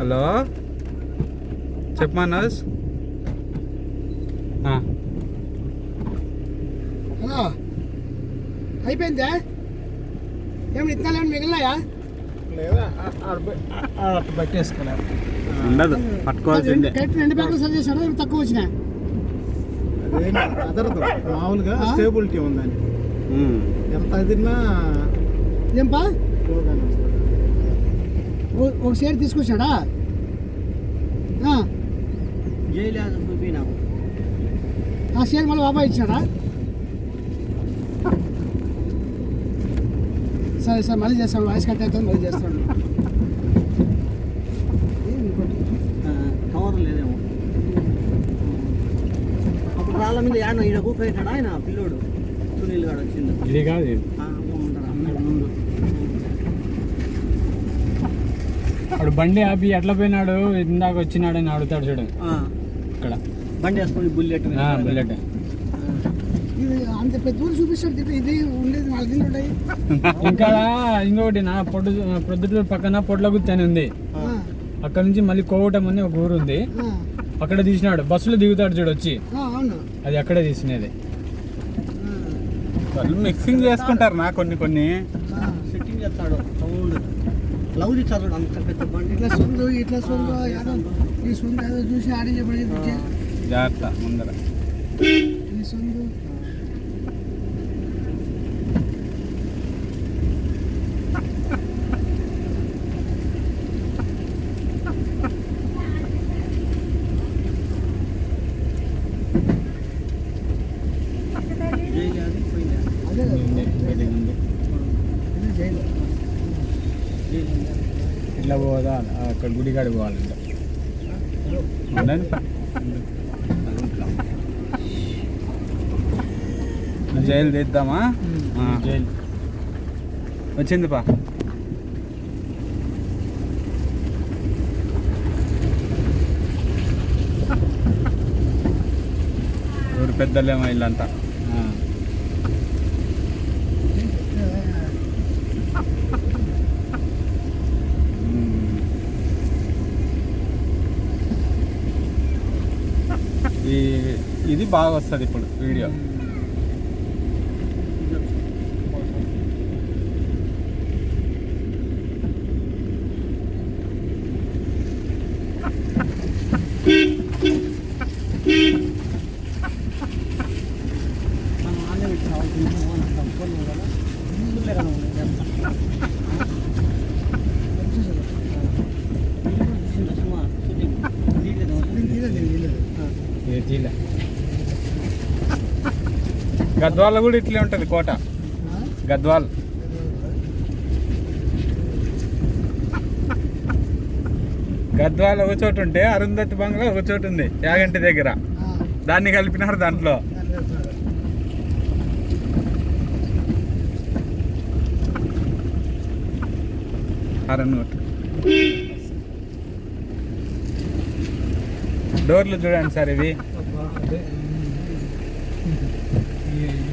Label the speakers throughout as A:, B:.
A: Hello? చెప్పు మనోజ్. ఆ,
B: hello. అయిపోయిందా? ఏమి ఇత్తనాలు ఏమైనా మిగిలినాయా?
C: లేదా? అట్లా పట్టేసుకున్నారు
A: ఉండదు పట్టుకోవాల్సిందే.
B: కరెక్ట్ రెండు బ్యాగులు సరి చేశాడు? తక్కువ వచ్చినా?
C: అదేం అదరదు. మామూలుగా? స్టేబిలిటీ ఉందని. ఎంత అదిరినా
B: ఏంపా? ఒక షేర్ తీసుకొచ్చాడా? ఆ, షేర్ మళ్ళీ బాబాయ్ ఇచ్చాడా? సరే సరే మళ్ళీ చేస్తాను. వాయిస్ కట్ అవుతుంది మళ్ళీ చేస్తాను?
D: కవర్ లేదేమో. అప్పుడు రాళ్ళ మీద యాడ ఈడ కూకైనాడు ఆయన పిల్లోడు? సునీల్ గాడు వచ్చిండు.
A: ఇది కాదు ఇది.
D: ఆ, ఉంటాడు అక్కడ ముందు
E: వాడు బండి ఆపి ఎట్లా పోయినాడు? ఇందాక వచ్చినాడని అడుగుతాడు చూడు.
D: ఆ,
E: ఇక్కడ.
D: బండి వేసుకొని బుల్లెట్
E: బుల్లెట్.
B: ఇది అంత పెద్ద ఊరు చూపిస్తాడు తిప్పి ఇది ఉండేది నాలుగు దిండ్లు ఉంటాయి.
E: ఇంకా ఇంకొకటి నా పొట్టు ప్రొద్దుటూరు పక్కన పొట్ల గుత్తి అని ఉంది.
B: ఆ,
E: అక్కడ నుంచి మళ్ళీ కోవటం అని ఒక ఊరు ఉంది.
B: ఆ,
E: అక్కడ తీసినాడు. బస్సులో దిగుతాడు చూడు వచ్చి.
B: ఆ, అవును.
E: అది అక్కడే తీసినది.
A: వాళ్ళు మిక్సింగ్ చేసుకుంటారు నా కొన్ని కొన్ని.
D: సెట్టింగ్ చేస్తాడు. లవ్ ఇచ్చాడు అంత పెద్ద బండి.
B: ఇట్లా సొందు ఇట్లా సొందు ఏదో ఈ సొందు ఏదో చూసి ఆడించబడి
A: జాగ్రత్త ముందర.
B: ఈ సొందు
D: జైలు అది పోయింది
B: అదే కదా.
E: ఉంది, ఇది ఉంది.
B: ఇది జైలు
D: జైలు ఉంది.
E: ఇట్లా పోదా? అక్కడ గుడికాడికి పోవాలంట.
A: జైలు తీద్దామా.
E: జైలు.
A: వచ్చింది పా పెద్దలేమో ఇల్లంతా
E: ఆ.
A: మ్మ్. ఈ ఇది బాగా వస్తుంది ఇప్పుడు వీడియో.
D: మనం
A: గద్వాల కూడా ఇట్లే ఉంటుంది కోట. గద్వాల్. గద్వాల ఒక చోటు ఉంటే అరుంధతి బంగ్లా ఒక చోటు ఉంది యాగంటి దగ్గర. దాన్ని కలిపినారు దాంట్లో. హారన్ కొట్టు డోర్లు చూడండి సార్ ఇవి
D: అసలు వేయలేమో మనం చేత కాదు.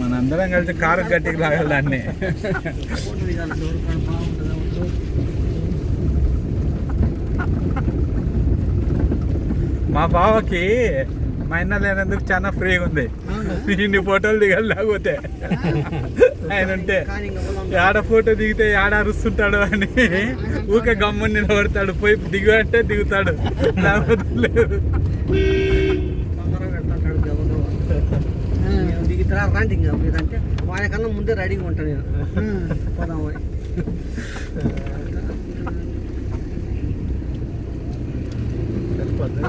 A: మనందరం కలిసి కారు గట్టికి లాగాలి దాన్ని. మా బావకి మా అన్న లేనందుకు చాలా ఫ్రీగా ఉంది. ఇన్ని ఫోటోలు దిగాలి లేకపోతే. ఆయన ఉంటే ఆడ ఫోటో దిగితే ఆడ అరుస్తుంటాడు అని. ఊక గమ్ముని నిలబడతాడు. పోయి దిగు అంటే దిగుతాడు. లేకపోతే లేదు.
D: నేను దిగుతారా రండి ఇంకా మీరంటే వాడికన్నా ముందే రెడీగా ఉంటాను నేను
B: ఆ.
D: పోదామని
C: సరిపోద్ది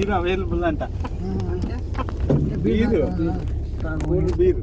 A: బీర్ అవైలబుల్ అంట బీరు
B: బీరు. ఆ.
D: దాని
A: కూల్ బీర్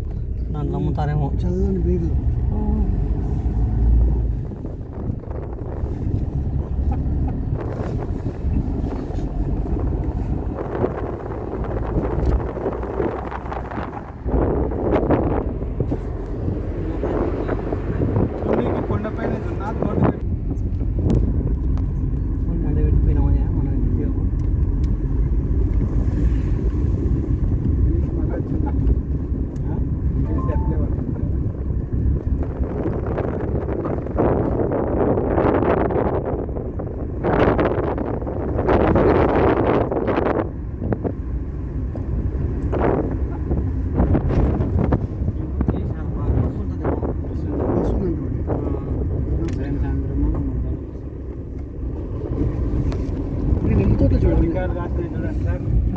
D: abrazar.